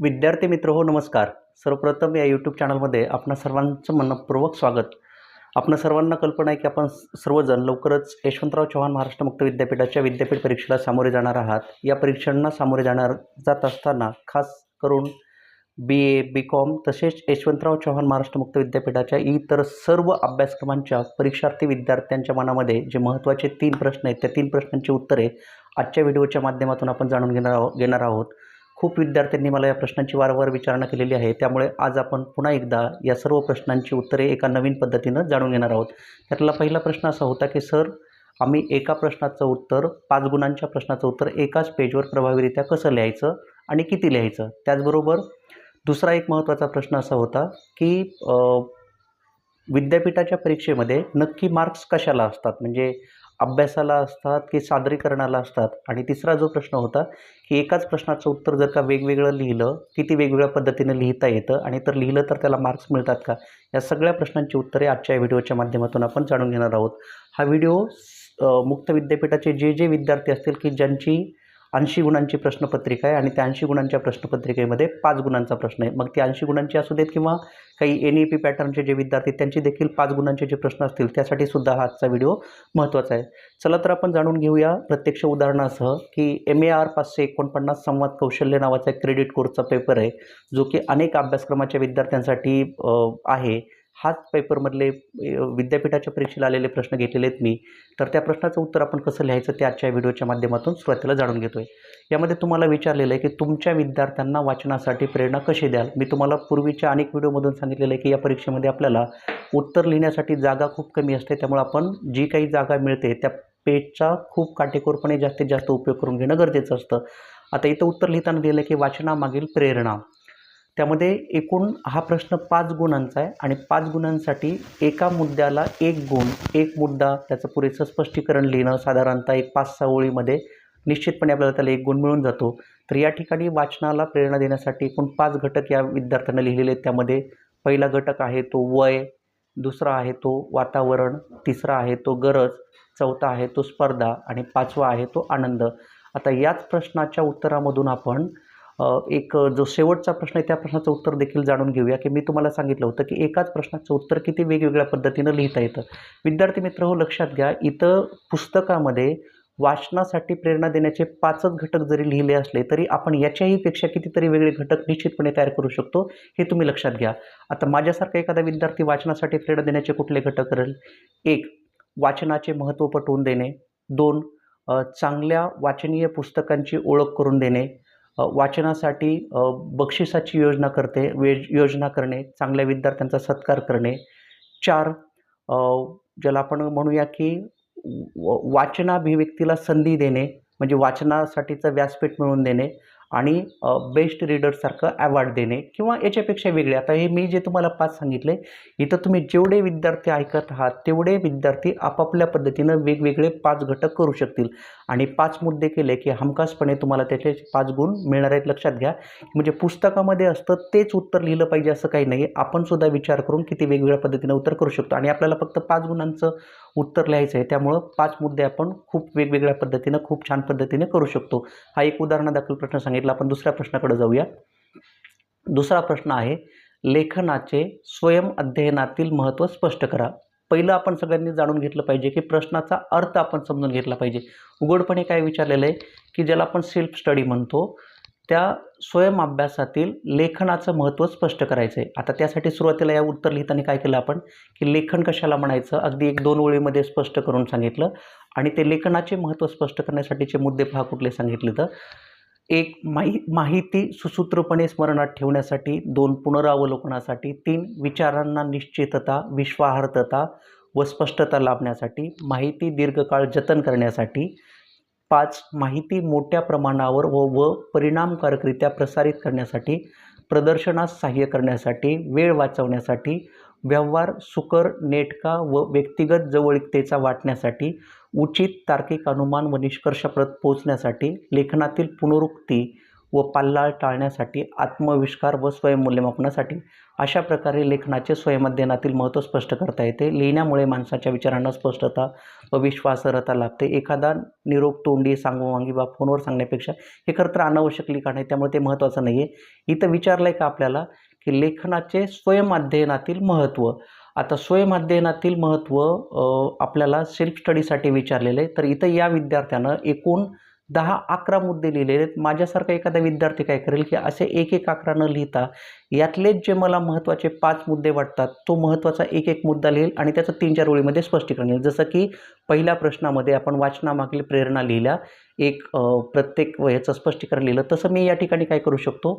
विद्यार्थी मित्र हो नमस्कार. सर्वप्रथम या यूट्यूब चॅनलमध्ये आपणा सर्वांचं मनपूर्वक स्वागत. आपणा सर्वांना कल्पना आहे की आपण सर्वजण लवकरच यशवंतराव चव्हाण महाराष्ट्र मुक्त विद्यापीठाच्या विद्यापीठ परीक्षेला सामोरे जाणार आहात. या परीक्षांना सामोरे जाणार जात असताना खास करून बी ए बी कॉम तसेच यशवंतराव चव्हाण महाराष्ट्र मुक्त विद्यापीठाच्या इतर सर्व अभ्यासक्रमांच्या परीक्षार्थी विद्यार्थ्यांच्या मनामध्ये जे महत्त्वाचे तीन प्रश्न आहेत त्या तीन प्रश्नांची उत्तरे आजच्या व्हिडिओच्या माध्यमातून आपण जाणून घेणार आहोत घेणार आहोत. खूप विद्यार्थ्यांनी मला या प्रश्नांची वारंवार विचारणा केलेली आहे. त्यामुळे आज आपण पुन्हा एकदा या सर्व प्रश्नांची उत्तरे एका नवीन पद्धतीनं जाणून घेणार आहोत. त्यातला पहिला प्रश्न असा होता की सर आम्ही एका प्रश्नाचं उत्तर पाच गुणांच्या प्रश्नाचं उत्तर एकाच पेजवर प्रभावीरित्या कसं लिहायचं आणि किती लिहायचं? त्याचबरोबर दुसरा एक महत्त्वाचा प्रश्न असा होता की विद्यापीठाच्या परीक्षेमध्ये नक्की मार्क्स कशाला असतात? म्हणजे अभ्यासाला असतात की सादरीकरणाला असतात? आणि तिसरा जो प्रश्न होता की एकाच प्रश्नाचं उत्तर जर का वेगवेगळं लिहिलं किती वेगवेगळ्या पद्धतीनं लिहिता येतं? आणि तर लिहिलं तर त्याला मार्क्स मिळतात का? या सगळ्या प्रश्नांची उत्तरे आजच्या या व्हिडिओच्या माध्यमातून आपण जाणून घेणार आहोत. हा व्हिडिओ मुक्त विद्यापीठाचे जे जे विद्यार्थी असतील की ज्यांची ऐंशी गुणांची प्रश्नपत्रिका आहे आणि त्या ऐंशी गुणांच्या प्रश्नपत्रिकेमध्ये पाच गुणांचा प्रश्न आहे. मग ती ऐंशी गुणांची असू देत किंवा काही एन ई पी पॅटर्नचे जे विद्यार्थी त्यांची त्यांचे देखील पाच गुणांचे जे प्रश्न असतील त्यासाठी सुद्धा हा आजचा व्हिडिओ महत्त्वाचा आहे. चला तर आपण जाणून घेऊया प्रत्यक्ष उदाहरणासह की एम ए आर पाचशे एकोणपन्नास संवाद कौशल्य नावाचा एक क्रेडिट कोर्सचा पेपर आहे जो की अनेक अभ्यासक्रमाच्या विद्यार्थ्यांसाठी आहे. हाच पेपरमधले विद्यापीठाच्या परीक्षेला आलेले प्रश्न घेतलेले आहेत मी. तर त्या प्रश्नाचं उत्तर आपण कसं लिहायचं ते आजच्या व्हिडिओच्या माध्यमातून सुरुवातीला जाणून घेतो आहे यामध्ये तुम्हाला विचारलेलं आहे की तुमच्या विद्यार्थ्यांना वाचनासाठी प्रेरणा कशी द्याल? मी तुम्हाला पूर्वीच्या अनेक व्हिडिओमधून सांगितलेलं आहे की या परीक्षेमध्ये आपल्याला उत्तर लिहिण्यासाठी जागा खूप कमी असते. त्यामुळे आपण जी काही जागा मिळते त्या पेजचा खूप काटेकोरपणे जास्तीत जास्त उपयोग करून घेणं गरजेचं असतं. आता इथं उत्तर लिहिताना दिलं की वाचनामागील प्रेरणा. त्यामध्ये एकूण हा प्रश्न पाच गुणांचा आहे आणि पाच गुणांसाठी एका मुद्द्याला एक गुण एक मुद्दा त्याचं पुरेसं स्पष्टीकरण लिहिणं साधारणतः एक पाच सहा ओळीमध्ये निश्चितपणे आपल्याला त्याला एक गुण मिळून जातो. तर या ठिकाणी वाचनाला प्रेरणा देण्यासाठी एकूण पाच घटक या विद्यार्थ्यांना लिहिलेले आहेत. त्यामध्ये पहिला घटक आहे तो वय दुसरा आहे तो वातावरण तिसरा आहे तो गरज चौथा आहे तो स्पर्धा आणि पाचवा आहे तो आनंद. आता याच प्रश्नाच्या उत्तरामधून आपण एक जो शेवटचा प्रश्न आहे त्या प्रश्नाचं उत्तर देखील जाणून घेऊया की मी तुम्हाला सांगितलं होतं की एकाच प्रश्नाचं उत्तर किती वेगवेगळ्या पद्धतीनं लिहिता येतं. विद्यार्थी मित्र हो लक्षात घ्या इथं पुस्तकामध्ये वाचनासाठी प्रेरणा देण्याचे पाचच घटक जरी लिहिले असले तरी आपण याच्याही पेक्षा कितीतरी वेगळे घटक निश्चितपणे तयार करू शकतो हे तुम्ही लक्षात घ्या. आता माझ्यासारखा एखादा विद्यार्थी वाचनासाठी प्रेरणा देण्याचे कुठले घटक करेल? एक वाचनाचे महत्त्व पटवून देणे. दोन चांगल्या वाचनीय पुस्तकांची ओळख करून देणे. वाचनासाठी बक्षिसाची योजना करते वे योजना करणे चांगल्या विद्यार्थ्यांचा सत्कार करणे. चार ज्याला आपण म्हणूया की व वाचनाभिव्यक्तीला संधी देणे म्हणजे वाचनासाठीचं व्यासपीठ मिळवून देणे. आणि बेस्ट रीडरसारखं अवॉर्ड देणे किंवा याच्यापेक्षा वेगळे. आता हे मी जे तुम्हाला पाच सांगितले इथं तुम्ही जेवढे विद्यार्थी ऐकत आहात तेवढे विद्यार्थी आपापल्या पद्धतीनं वेगवेगळे पाच घटक करू शकतील. आणि पाच मुद्दे केले की हमखासपणे तुम्हाला त्याचे पाच गुण मिळणार आहेत लक्षात घ्या. म्हणजे पुस्तकामध्ये असतं तेच उत्तर लिहिलं पाहिजे असं काही नाही. आपण सुद्धा विचार करून किती वेगवेगळ्या पद्धतीनं उत्तर करू शकतो. आणि आपल्याला फक्त पाच गुणांचं उत्तर लिहायचं आहे त्यामुळं पाच मुद्दे आपण खूप वेगवेगळ्या पद्धतीनं खूप छान पद्धतीने करू शकतो. हा एक उदाहरणादाखल प्रश्न सांगितलं. आपण दुसऱ्या प्रश्नाकडे जाऊया. दुसरा प्रश्न आहे लेखनाचे स्वयं अध्ययनातील महत्त्व स्पष्ट करा. पहिलं आपण सगळ्यांनी जाणून घेतलं पाहिजे की प्रश्नाचा अर्थ आपण समजून घेतला पाहिजे. उघडपणे काय विचारलेलं आहे की ज्याला आपण सेल्फ स्टडी म्हणतो त्या स्वयं अभ्यासातील लेखनाचं महत्त्व स्पष्ट करायचं आहे आता त्यासाठी सुरुवातीला या उत्तर लिहिताना काय केलं आपण की लेखन कशाला म्हणायचं? अगदी एक दोन ओळीमध्ये स्पष्ट करून सांगितलं. आणि ते लेखनाचे महत्त्व स्पष्ट करण्यासाठीचे मुद्दे पहा कुठले सांगितले तर. एक माहि माहिती सुसूत्रपणे स्मरणात ठेवण्यासाठी दोन पुनरावलोकनासाठी तीन विचारांना निश्चितता विश्वासार्हता व स्पष्टता लाभण्यासाठी माहिती दीर्घकाळ जतन करण्यासाठी पाच माहिती मोठ्या प्रमाणावर व व परिणामकारकरित्या प्रसारित करण्यासाठी प्रदर्शनास सहाय्य करण्यासाठी वेळ वाचवण्यासाठी व्यवहार सुकर नेटका व व्यक्तिगत जवळिकतेचा वाटण्यासाठी उचित तार्किक अनुमान व निष्कर्षाप्रत पोचण्यासाठी लेखनातील पुनरुक्ती व पाल्लाळ टाळण्यासाठी आत्मविष्कार व स्वयंमूल्यमापनासाठी अशा प्रकारे लेखनाचे स्वयंअध्ययनातील महत्त्व स्पष्ट करता येते. लिहिण्यामुळे माणसाच्या विचारांना स्पष्टता व विश्वासार्हता लाभते. एखादा निरोप तोंडी सांगोवांगी वा फोनवर सांगण्यापेक्षा हे खरं तर अनावश्यक लिखाण आहे त्यामुळे ते महत्त्वाचं नाही आहे इथं विचारलं आहे का आपल्याला की लेखनाचे स्वयंअध्ययनातील महत्त्व आता स्वयंअध्ययनातील महत्त्व आपल्याला सेल्फ स्टडीसाठी विचारलेलं आहे तर इथं या विद्यार्थ्यानं एकूण दहा अकरा मुद्दे लिहिलेले आहेत. माझ्यासारखा एखादा विद्यार्थी काय करेल की असे एक एक अकरा न लिहिता यातलेच जे मला महत्त्वाचे पाच मुद्दे वाटतात तो महत्त्वाचा एक एक मुद्दा लिहिल आणि त्याचं तीन चार ओळीमध्ये स्पष्टीकरण येईल जसं की पहिल्या प्रश्नामध्ये आपण वाचनामागील प्रेरणा लिहिल्या. एक प्रत्येक ह्याचं स्पष्टीकरण लिहिलं. तसं मी या ठिकाणी काय करू शकतो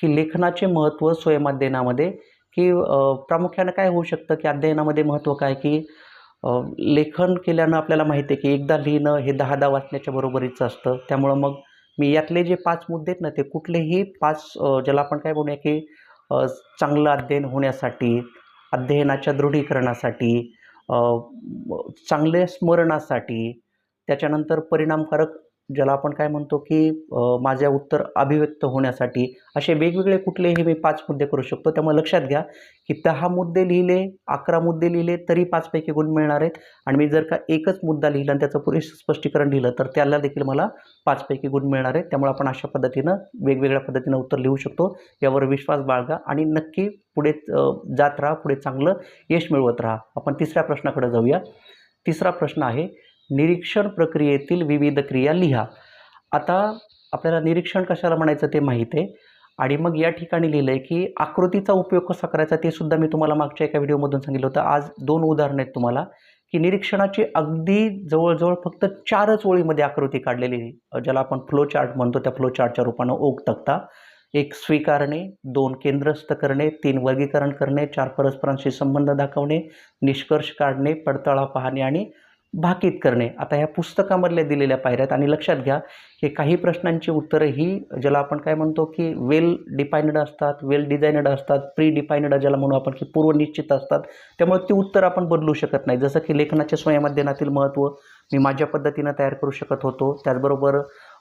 की लेखनाचे महत्त्व स्वयंअध्ययनामध्ये की प्रामुख्यानं काय होऊ शकतं? की अध्ययनामध्ये महत्त्व काय? की लेखन केल्यानं आपल्याला माहिती आहे की एकदा लिहिणं हे दहादा वाचण्याच्या बरोबरीचं असतं. त्यामुळं मग मी यातले जे पाच मुद्दे आहेत ना ते कुठलेही पाच ज्याला आपण काय म्हणूया की चांगलं अध्ययन होण्यासाठी अध्ययनाच्या दृढीकरणासाठी चांगल्या स्मरणासाठी त्याच्यानंतर परिणामकारक ज्याला आपण काय म्हणतो की माझ्या उत्तर अभिव्यक्त होण्यासाठी असे वेगवेगळे कुठलेही मी पाच मुद्दे करू शकतो. त्यामुळे लक्षात घ्या की दहा मुद्दे लिहिले अकरा मुद्दे लिहिले तरी पाचपैकी गुण मिळणार आहेत. आणि मी जर का एकच मुद्दा लिहिला आणि त्याचं पुरेसं स्पष्टीकरण लिहिलं तर त्याला देखील मला पाचपैकी गुण मिळणार आहेत. त्यामुळे आपण अशा पद्धतीनं वेगवेगळ्या पद्धतीनं उत्तर लिहू शकतो. यावर विश्वास बाळगा आणि नक्की पुढे जात राहा पुढे चांगलं यश मिळवत राहा. आपण तिसऱ्या प्रश्नाकडे जाऊया. तिसरा प्रश्न आहे निरीक्षण प्रक्रियेतील विविध क्रिया लिहा. आता आपल्याला निरीक्षण कशाला म्हणायचं ते माहीत आहे. आणि मग या ठिकाणी लिहिलं आहे की आकृतीचा उपयोग कसा करायचा ते सुद्धा मी तुम्हाला मागच्या एका व्हिडिओमधून सांगितलं होतं. आज दोन उदाहरणं आहेत तुम्हाला. की निरीक्षणाची अगदी जवळजवळ फक्त चारच ओळीमध्ये आकृती काढलेली आहे. ज्याला आपण फ्लो चार्ट म्हणतो त्या फ्लो चार्टच्या रूपानं ओघ तक्ता एक स्वीकारणे दोन केंद्रस्थ करणे तीन वर्गीकरण करणे चार परस्परांशी संबंध दाखवणे निष्कर्ष काढणे पडताळा पाहणे आणि भाकीत करणे. आता ह्या पुस्तकामधल्या दिलेल्या पायऱ्यात आणि लक्षात घ्या की काही प्रश्नांची उत्तरं ही ज्याला आपण काय म्हणतो की वेल डिफाईन्ड असतात वेल डिझायनड असतात प्री डिफाईन्ड ज्याला म्हणू आपण की पूर्वनिश्चित असतात त्यामुळे ती उत्तर आपण बदलू शकत नाही. जसं की लेखनाच्या स्वयंमाध्यमातील महत्त्व मी माझ्या पद्धतीनं तयार करू शकत होतो. त्याचबरोबर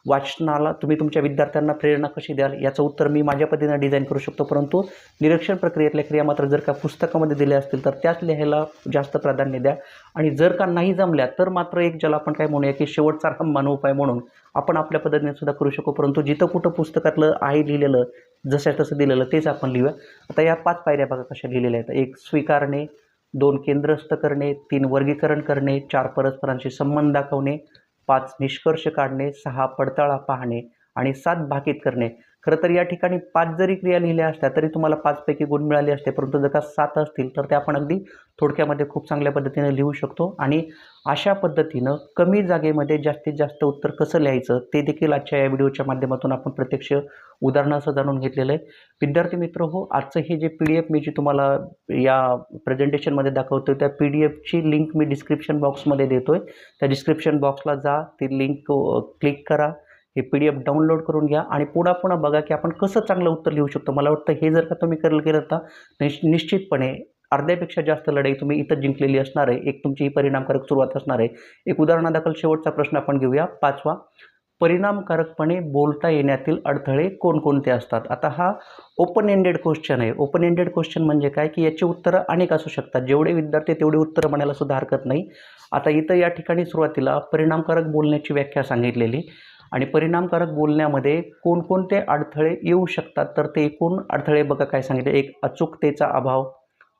वाचनाला तुम्ही तुमच्या विद्यार्थ्यांना प्रेरणा कशी द्याल याचं उत्तर मी माझ्या पद्धतीनं डिझाईन करू शकतो. परंतु निरीक्षण प्रक्रियेतल्या क्रिया मात्र जर का पुस्तकामध्ये दिल्या असतील तर त्याच लिहायला जास्त प्राधान्य द्या. आणि जर का नाही जमल्या तर मात्र एक ज्याला आपण काय म्हणूया की शेवटचा रामबाण उपाय म्हणून आपण आपल्या पद्धतीने सुद्धा करू शकू. परंतु जिथं कुठं पुस्तकातलं आहे लिहिलेलं जसं तसं दिलेलं तेच आपण लिहूया. आता या पाच पायऱ्या बघा कशा लिहिलेल्या आहेत. एक स्वीकारणे. दोन केंद्रस्थ करणे. तीन वर्गीकरण करणे. चार परस्परांशी संबंध दाखवणे. पाच निष्कर्ष काढणे सहा पडताळा पाहणे आणि सात भाकीत करणे. खरं तर या ठिकाणी पाच जरी क्रिया लिहिल्या असल्या तरी तुम्हाला पाचपैकी गुण मिळाले असते परंतु जर का सात असतील तर ते आपण अगदी थोडक्यामध्ये खूप चांगल्या पद्धतीनं लिहू शकतो. आणि अशा पद्धतीनं कमी जागेमध्ये जास्तीत जास्त उत्तर कसं लिहायचं ते देखील आजच्या या व्हिडिओच्या माध्यमातून आपण प्रत्यक्ष उदाहरणासह जाणून घेतलेलं आहे. विद्यार्थी मित्र हो आजचं हे जे पी डी एफ मी जी तुम्हाला या प्रेझेंटेशनमध्ये दाखवतो त्या पी डी एफची लिंक मी डिस्क्रिप्शन बॉक्समध्ये देतो आहे त्या डिस्क्रिप्शन बॉक्सला जा ती लिंक क्लिक करा. हे पी डी एफ डाउनलोड करून घ्या आणि पुन्हा पुन्हा बघा की आपण कसं चांगलं उत्तर लिहू शकतो. मला वाटतं हे जर का तुम्ही करल केलं तर निश निश्चितपणे अर्ध्यापेक्षा जास्त लढाई तुम्ही इथं जिंकलेली असणार आहे. एक तुमची ही परिणामकारक सुरुवात असणार आहे. एक उदाहरणादाखल शेवटचा प्रश्न आपण घेऊया. पाचवा परिणामकारकपणे बोलता येण्यातील अडथळे कोणकोणते असतात? आता हा ओपन एंडेड क्वेश्चन आहे. ओपन एंडेड क्वेश्चन म्हणजे काय? की याची उत्तरं अनेक असू शकतात. जेवढे विद्यार्थी तेवढे उत्तरं म्हणायला सुद्धा हरकत नाही. आता इथं या ठिकाणी सुरुवातीला परिणामकारक बोलण्याची व्याख्या सांगितलेली. आणि परिणामकारक बोलण्यामध्ये कोणकोणते अडथळे येऊ शकतात? तर ते एकूण अडथळे बघा काय सांगितले. एक अचूकतेचा अभाव.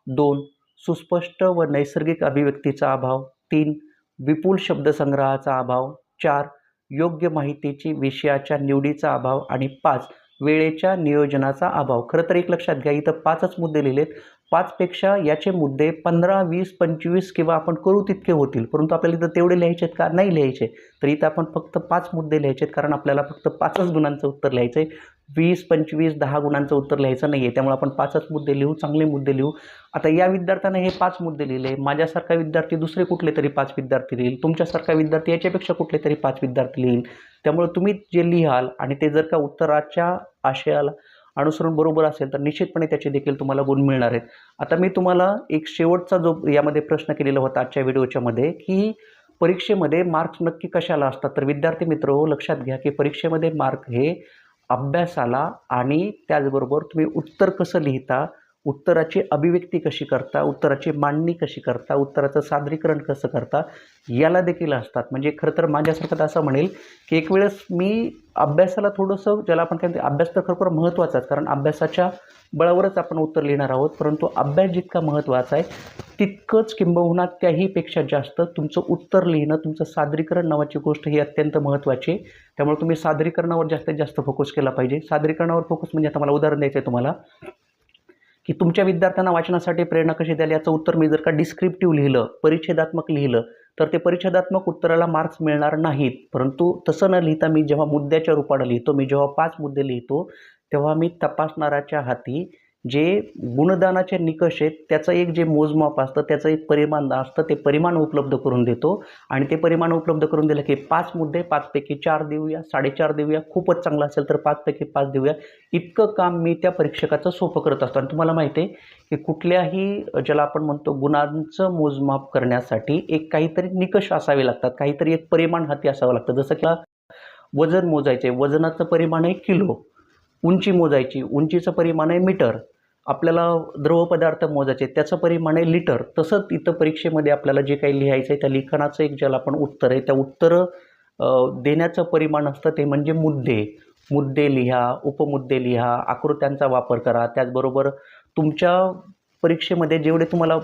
दोन सुस्पष्ट व नैसर्गिक अभिव्यक्तीचा अभाव. तीन विपुल शब्दसंग्रहाचा अभाव. चार योग्य माहितीची विषयाच्या निवडीचा अभाव. आणि पाच वेळेच्या नियोजनाचा अभाव. खरं तर एक लक्षात घ्या इथं पाचच मुद्दे लिहिलेत. पाचपेक्षा याचे मुद्दे पंधरा वीस पंचवीस किंवा आपण करू तितके होतील. परंतु आपल्याला इथं तेवढे लिहायचे आहेत का? नाही लिहायचे. तर इथं आपण फक्त पाच मुद्दे लिहायचे आहेत. कारण आपल्याला फक्त पाचच गुणांचं उत्तर लिहायचं आहे वीस पंचवीस दहा गुणांचं उत्तर लिहायचं नाही आहे त्यामुळे आपण पाचच मुद्दे लिहू चांगले मुद्दे लिहू. आता या विद्यार्थ्याने हे पाच मुद्दे लिहिले. माझ्यासारखा विद्यार्थी दुसरे कुठले तरी पाच विद्यार्थी लिहिल. तुमच्यासारखा विद्यार्थी याच्यापेक्षा कुठले तरी पाच विद्यार्थी लिहिल. त्यामुळे तुम्ही जे लिहाल आणि ते जर का उत्तराच्या आशयाला अनुसरून बरोबर असेल तर निश्चितपणे त्याचे देखील तुम्हाला गुण मिळणार आहेत. आता मी तुम्हाला एक शेवटचा जो यामध्ये प्रश्न केलेला होता आजच्या व्हिडिओच्यामध्ये की परीक्षेमध्ये मार्क्स नक्की कशाला असतात? तर विद्यार्थी मित्र हो लक्षात घ्या की परीक्षेमध्ये मार्क हे अभ्यासाला आणि त्याचबरोबर तुम्ही उत्तर कसं लिहिता उत्तराची अभिव्यक्ती कशी करता उत्तराची मांडणी कशी करता उत्तराचं सादरीकरण कसं करता याला देखील असतात. म्हणजे खरं तर माझ्यासारखं तर असं म्हणेल की एक वेळेस मी अभ्यासाला थोडंसं ज्याला आपण काय अभ्यास तर खरोखर महत्त्वाचाच कारण अभ्यासाच्या बळावरच आपण उत्तर लिहिणार आहोत परंतु अभ्यास जितका महत्त्वाचा आहे तितकंच किंबहुना त्याहीपेक्षा जास्त तुमचं उत्तर लिहिणं तुमचं सादरीकरण नावाची गोष्ट ही अत्यंत महत्त्वाची आहे. त्यामुळे तुम्ही सादरीकरणावर जास्तीत जास्त फोकस केला पाहिजे. सादरीकरणावर फोकस म्हणजे आता मला उदाहरण द्यायचं आहे तुम्हाला. की तुमच्या विद्यार्थ्यांना वाचनासाठी प्रेरणा कशी द्याल? याचं उत्तर मी जर का डिस्क्रिप्टिव्ह लिहिलं परिच्छेदात्मक लिहिलं तर ते परिच्छेदात्मक उत्तराला मार्क्स मिळणार नाहीत. परंतु तसं न लिहिता मी जेव्हा मुद्द्याच्या रूपानं लिहितो मी जेव्हा पाच मुद्दे लिहितो तेव्हा मी तपासणाऱ्याच्या हाती जे गुणदानाचे निकष आहेत त्याचं एक जे मोजमाप असतं त्याचं एक परिमाण असतं ते परिमाण उपलब्ध करून देतो. आणि ते परिमाण उपलब्ध करून दिलं की पाच मुद्दे पाचपैकी चार देऊया साडेचार देऊया खूपच चांगलं असेल तर पाचपैकी पाच देऊया. इतकं काम मी त्या परीक्षकाचं सोपं करत असतो. आणि तुम्हाला माहिती आहे की कुठल्याही ज्याला आपण म्हणतो गुणांचं मोजमाप करण्यासाठी एक काहीतरी निकष असावे लागतात. काहीतरी एक परिमाण हाती असावं लागतं. जसं की वजन मोजायचे वजनाचं परिमाण आहे किलो. उंची मोजायची. उंचीचं परिमाण आहे मीटर. आपल्याला द्रवपदार्थ मोजायचे त्याचं परिमाण आहे लिटर. तसंच इथं परीक्षेमध्ये आपल्याला जे काही लिहायचं आहे त्या लिखाणाचं एक ज्याला आपण उत्तर आहे त्या उत्तरं देण्याचं परिमाण असतं ते म्हणजे मुद्दे. मुद्दे लिहा उपमुद्दे लिहा आकृत्यांचा वापर करा. त्याचबरोबर तुमच्या परीक्षेमध्ये जेवढे तुम्हाला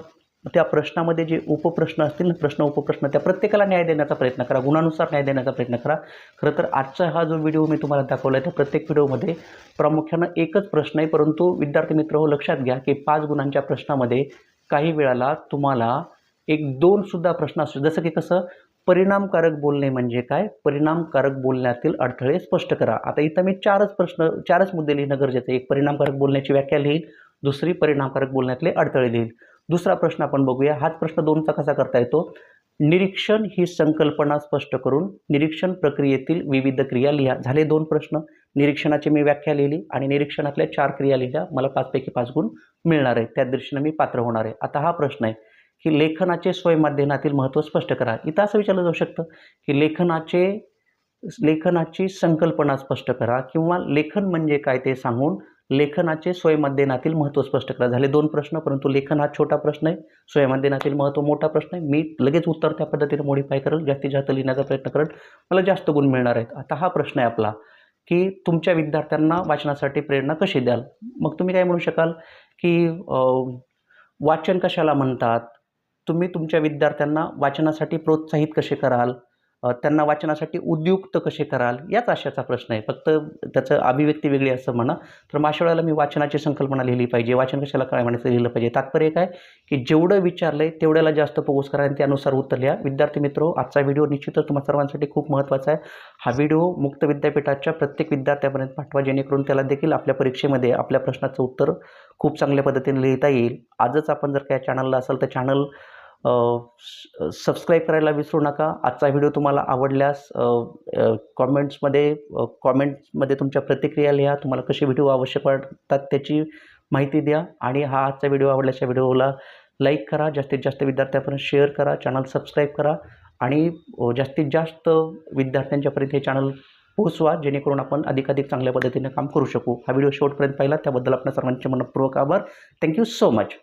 त्या प्रश्नामध्ये जे उपप्रश्न असतील ना प्रश्न उपप्रश्न त्या प्रत्येकाला न्याय देण्याचा प्रयत्न करा. गुणानुसार न्याय देण्याचा प्रयत्न करा. खरं तर आजचा हा जो व्हिडिओ मी तुम्हाला दाखवला आहे त्या प्रत्येक व्हिडिओमध्ये प्रामुख्यानं एकच प्रश्न आहे परंतु विद्यार्थी मित्र हो लक्षात घ्या की पाच गुणांच्या प्रश्नामध्ये काही वेळाला तुम्हाला एक दोनसुद्धा प्रश्न असू जसं की कसं परिणामकारक बोलणे म्हणजे काय? परिणामकारक बोलण्यातील अडथळे स्पष्ट करा. आता इथं मी चारच प्रश्न चारच मुद्दे लिहिणं गरजेचं आहे. एक परिणामकारक बोलण्याची व्याख्या लिहील दुसरी परिणामकारक बोलण्यातले अडथळे लिहील दुसरा प्रश्न आपण बघूया. हाच प्रश्न दोनचा कसा करता येतो? निरीक्षण ही संकल्पना स्पष्ट करून निरीक्षण प्रक्रियेतील विविध क्रिया लिहा. झाले दोन प्रश्न. निरीक्षणाची मी व्याख्या लिहिली आणि निरीक्षणातल्या चार क्रिया लिहिल्या. मला पाचपैकी पाच गुण मिळणार आहे त्या दृष्टीने मी पात्र होणार आहे. आता हा प्रश्न आहे की लेखनाचे स्वयंमाध्यमातील महत्त्व स्पष्ट करा. इथं असं विचारलं जाऊ शकतं की लेखनाचे लेखनाची संकल्पना स्पष्ट करा किंवा लेखन म्हणजे काय ते सांगून लेखनाचे स्वयंअध्ययनातील महत्त्व स्पष्ट करा. झाले दोन प्रश्न परंतु लेखन हा छोटा प्रश्न आहे. स्वयंअध्ययनातील महत्त्व मोठा प्रश्न आहे. मी लगेच उत्तर त्या पद्धतीने मॉडिफाय करेल. जास्तीत जास्त लिहिण्याचा प्रयत्न करेल. मला जास्त गुण मिळणार आहेत. आता हा प्रश्न आहे आपला की तुमच्या विद्यार्थ्यांना वाचनासाठी प्रेरणा कशी द्याल? मग तुम्ही काय म्हणू शकाल? की वाचन कशाला म्हणतात? तुम्ही तुमच्या विद्यार्थ्यांना वाचनासाठी प्रोत्साहित कसे कराल? त्यांना वाचनासाठी उद्युक्त कसे कराल याच आशयाचा प्रश्न आहे. फक्त त्याचं अभिव्यक्ती वेगळी असं म्हणा तर मग मी वाचनाची संकल्पना लिहिली पाहिजे. वाचन कशाला काय म्हणायचं लिहिलं पाहिजे. तात्पर्य काय? की जेवढं विचारलं आहे तेवढ्याला जास्त पोहोच करा आणि त्यानुसार उत्तर लिहा. विद्यार्थी मित्र आजचा व्हिडिओ निश्चितच तुम्हा सर्वांसाठी खूप महत्त्वाचा आहे. हा व्हिडिओ मुक्त विद्यापीठाच्या प्रत्येक विद्यार्थ्यापर्यंत पाठवा जेणेकरून त्याला देखील आपल्या परीक्षेमध्ये आपल्या प्रश्नाचं उत्तर खूप चांगल्या पद्धतीने लिहिता येईल. आजच आपण जर काय चॅनलला असाल तर चॅनल सबस्क्राईब करायला विसरू नका. आजचा व्हिडिओ तुम्हाला आवडल्यास कॉमेंट्समध्ये कॉमेंट्समध्ये तुमच्या प्रतिक्रिया लिहा. तुम्हाला कसे व्हिडिओ आवश्यक वाटतात त्याची माहिती द्या. आणि हा आजचा व्हिडिओ आवडल्याच्या व्हिडिओला लाईक करा. जास्तीत जास्त विद्यार्थ्यांपर्यंत शेअर करा. चॅनल सबस्क्राईब करा. आणि जास्तीत जास्त विद्यार्थ्यांच्यापर्यंत हे चॅनल पोहोचवा. जेणेकरून आपण अधिकाधिक चांगल्या पद्धतीने काम करू शकू. हा व्हिडिओ शेवटपर्यंत पाहिला. त्याबद्दल आपण सर्वांचे मनपूर्वक आभार. Thank you so much